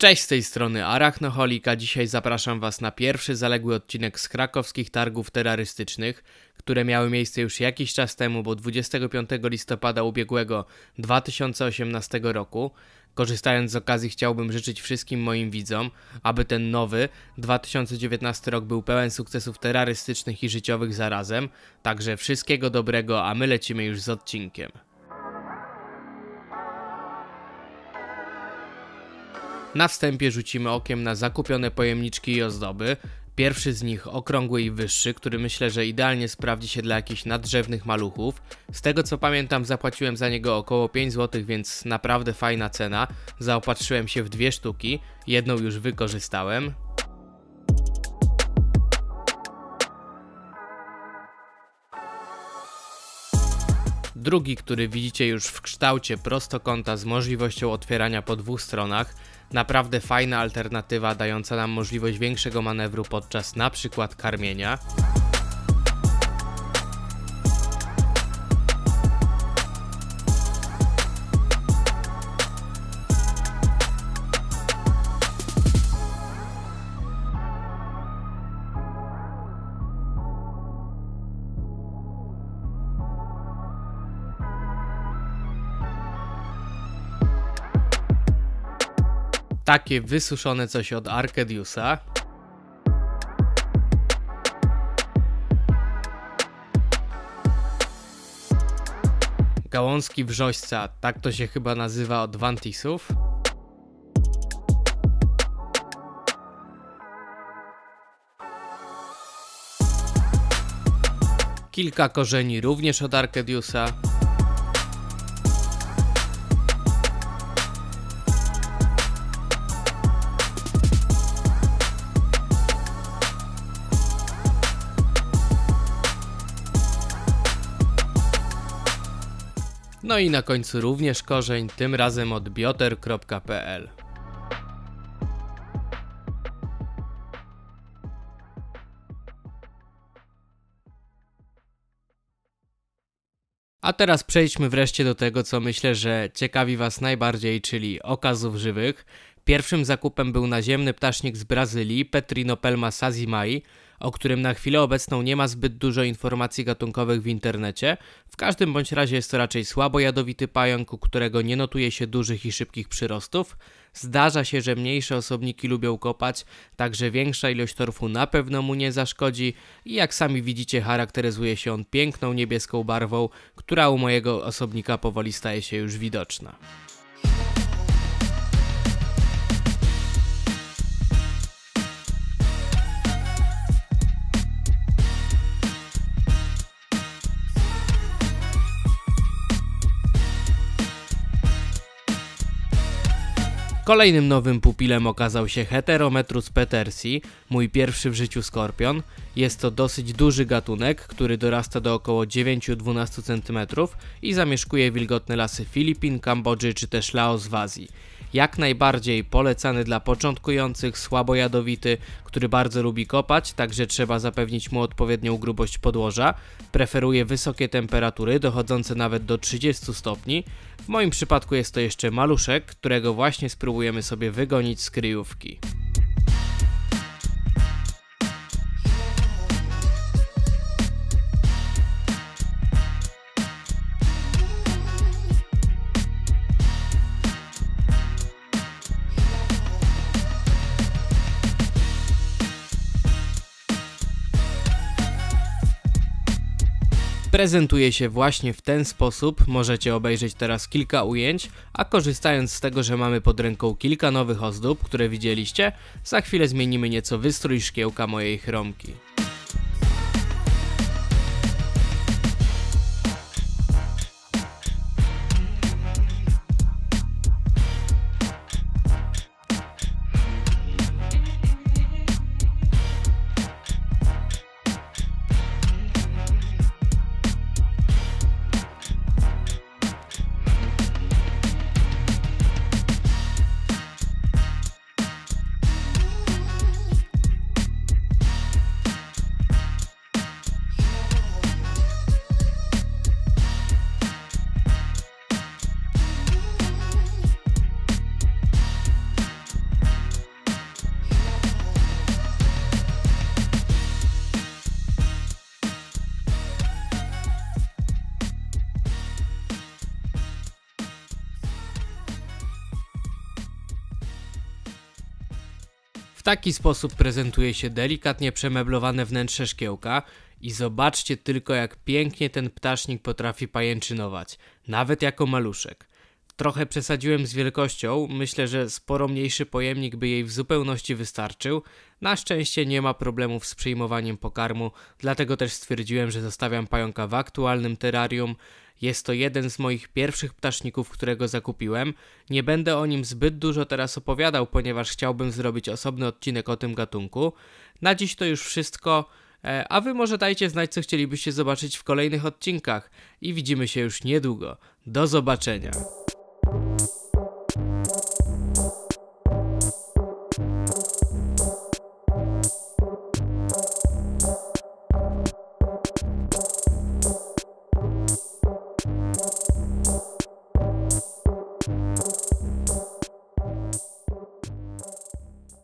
Cześć z tej strony Arachnoholika. Dzisiaj zapraszam Was na pierwszy zaległy odcinek z krakowskich targów terrorystycznych, które miały miejsce już jakiś czas temu, bo 25 listopada ubiegłego 2018 roku. Korzystając z okazji chciałbym życzyć wszystkim moim widzom, aby ten nowy 2019 rok był pełen sukcesów terrorystycznych i życiowych zarazem. Także wszystkiego dobrego, a my lecimy już z odcinkiem. Na wstępie rzucimy okiem na zakupione pojemniczki i ozdoby. Pierwszy z nich okrągły i wyższy, który myślę, że idealnie sprawdzi się dla jakichś nadrzewnych maluchów. Z tego co pamiętam zapłaciłem za niego około 5 zł, więc naprawdę fajna cena. Zaopatrzyłem się w dwie sztuki, jedną już wykorzystałem. Drugi, który widzicie już w kształcie prostokąta z możliwością otwierania po dwóch stronach, Naprawdę fajna alternatywa dająca nam możliwość większego manewru podczas na przykład karmienia. Takie wysuszone coś od Arcadiusa. Gałązki wrzośca, tak to się chyba nazywa od Vantisów. Kilka korzeni również od Arcadiusa. No i na końcu również korzeń, tym razem od bioter.pl. A teraz przejdźmy wreszcie do tego, co myślę, że ciekawi Was najbardziej, czyli okazów żywych. Pierwszym zakupem był naziemny ptasznik z Brazylii, Petrinopelma sazimai, o którym na chwilę obecną nie ma zbyt dużo informacji gatunkowych w internecie. W każdym bądź razie jest to raczej słabo jadowity pająk, u którego nie notuje się dużych i szybkich przyrostów. Zdarza się, że mniejsze osobniki lubią kopać, także większa ilość torfu na pewno mu nie zaszkodzi i jak sami widzicie charakteryzuje się on piękną niebieską barwą, która u mojego osobnika powoli staje się już widoczna. Kolejnym nowym pupilem okazał się Heterometrus petersi, mój pierwszy w życiu skorpion. Jest to dosyć duży gatunek, który dorasta do około 9-12 cm i zamieszkuje wilgotne lasy Filipin, Kambodży czy też Laos w Azji jak najbardziej polecany dla początkujących, słabo jadowity, który bardzo lubi kopać, także trzeba zapewnić mu odpowiednią grubość podłoża. Preferuje wysokie temperatury, dochodzące nawet do 30 stopni. W moim przypadku jest to jeszcze maluszek, którego właśnie spróbujemy sobie wygonić z kryjówki. Prezentuje się właśnie w ten sposób. Możecie obejrzeć teraz kilka ujęć, a korzystając z tego, że mamy pod ręką kilka nowych ozdób, które widzieliście, za chwilę zmienimy nieco wystrój szkiełka mojej chromki. Taki sposób prezentuje się delikatnie przemeblowane wnętrze szkiełka i zobaczcie tylko jak pięknie ten ptasznik potrafi pajęczynować, nawet jako maluszek. Trochę przesadziłem z wielkością, myślę, że sporo mniejszy pojemnik by jej w zupełności wystarczył. Na szczęście nie ma problemów z przyjmowaniem pokarmu, dlatego też stwierdziłem, że zostawiam pająka w aktualnym terrarium. Jest to jeden z moich pierwszych ptaszników, którego zakupiłem. Nie będę o nim zbyt dużo teraz opowiadał, ponieważ chciałbym zrobić osobny odcinek o tym gatunku. Na dziś to już wszystko. E, a wy może dajcie znać, co chcielibyście zobaczyć w kolejnych odcinkach. I widzimy się już niedługo. Do zobaczenia.